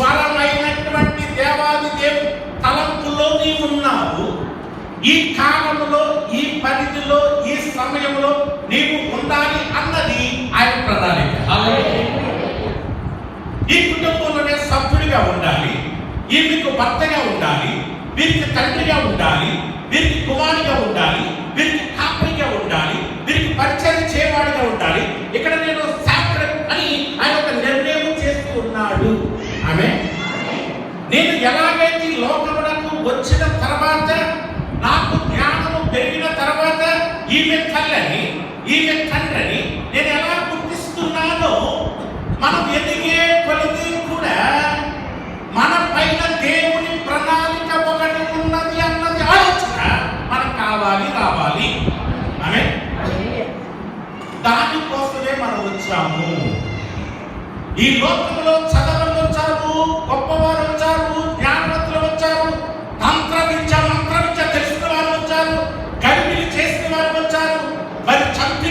స్వరమైనటువంటి దేవాది దేవు తలంపులో నీవు ఉన్నావు ఈ కాలంలో ఈ పరిధిలో ఈ సమయంలో నీవు ఉండాలి అన్నది ఆయన ప్రణాళిక. ఈ కుటుంబంలోనే సభ్యుడిగా ఉండాలి. ఈమెకు భర్తగా ఉండాలి. వీరికి తండ్రిగా ఉండాలి. వీరికి కుమారుడిగా ఉండాలి. వీరికి నేను ఎలాగైతే లోకమునకు వచ్చిన తర్వాత నాకు జ్ఞానము పెరిగిన తర్వాత ఈమె తల్లని ఈమె తండ్రిని నేను ఎలా గుర్తిస్తున్నానో మనం ఎదిగే కొలది కూడా మన పైన దేవుని ప్రణాళిక ఒకటి ఉన్నది అన్నది ఆలోచన. మనకు కావాలి రావాలి. ఆమె దానికోసమే మనం వచ్చాము. ఈ లోకంలో చదవలు వచ్చారు గొప్పవారు